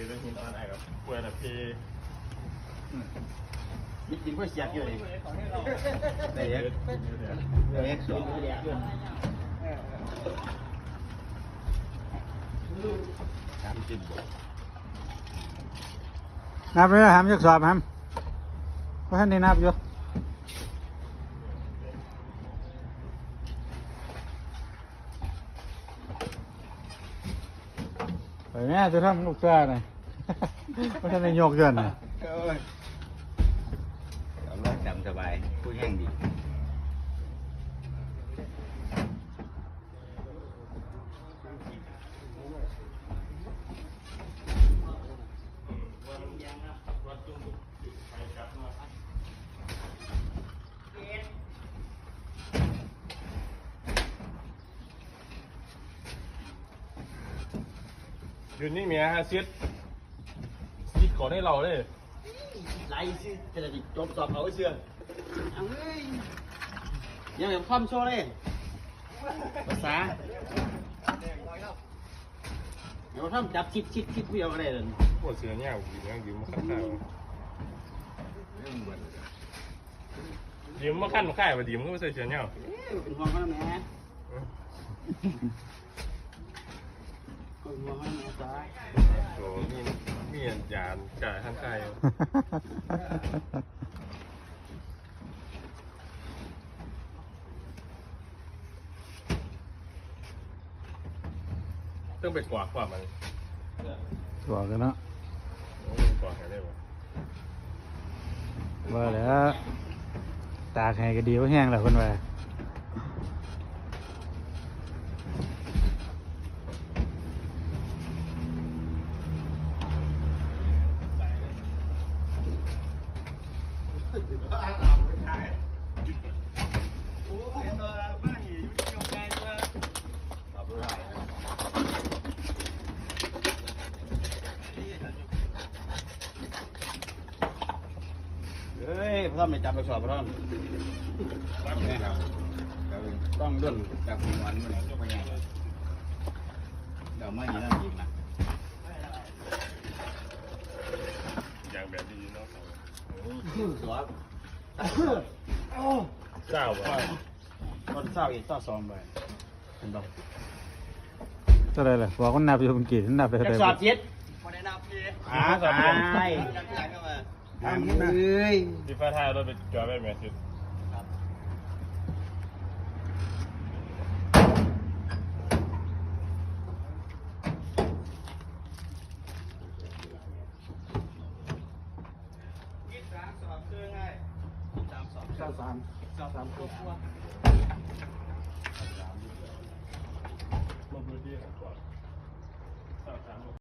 คือเรื่องหินอ่อนไอ้กับเพื่อนอะพี่ยิบกินก็เสียบอยู่เลยได้เยอะเล็กสองสามสินบ่นับเลยนะหามยกสอบหามเพราะท่านได้นับอยู่ไปแม่จะทำลูกเสือหน่อย เพราะท่านได้ยกเดือนน่ะเอ้ยเอาละจำสบายผู้แห้งดีอยู่นี่เมียฮะซิดซิด ก่อนให้เราเลยไล่สิจะได้จบสอบเอาไว้เชื่อเอาเฮ้ยยังแบบความโชว์เลยภาษาเดี๋ยวทำจับชิดชิดชิดเดียวอะไรเลยปวดเสือเนี่ยยืมยังยืมมาขั้นข้าวยืมมาขั้นข้าวมายืมก็ไม่ใช่เสือเนี่ยเป็นห่วงเขาแล้วแม่เป็นห่วงเขาแล้วแม่จ้าโอ้มีมียานจ่ายขั้นข้าวต้องไปกวาดกว่ามันบอกกันเนาะโอ้กวาดได้ปะว่าแล้วตากให้ก็ดีว่าแห้งแล้วคนว่า เฮ้ยพ่อไม่จับไปสอบพ่อต้องด้นจากหัวมันมาไหนก็ไปยังเดี๋ยวไม่ยีนั่นอีกนะอย่างแบบดีเนาะสวบ เศร้าว่ะคนเศร้าอีกเศร้าสองใบเห็นป่ะเท่าไรล่ะบอกว่านับอยู่เมื่อกี้นับไปเท่าจะไหร่สอบเจ็ดหาตายทำขึ้นมาสอ้ยที่ฟ้าท่ายรถไปจอดไปแม่สิ เศร้าสามเศร้าสามครอบครัว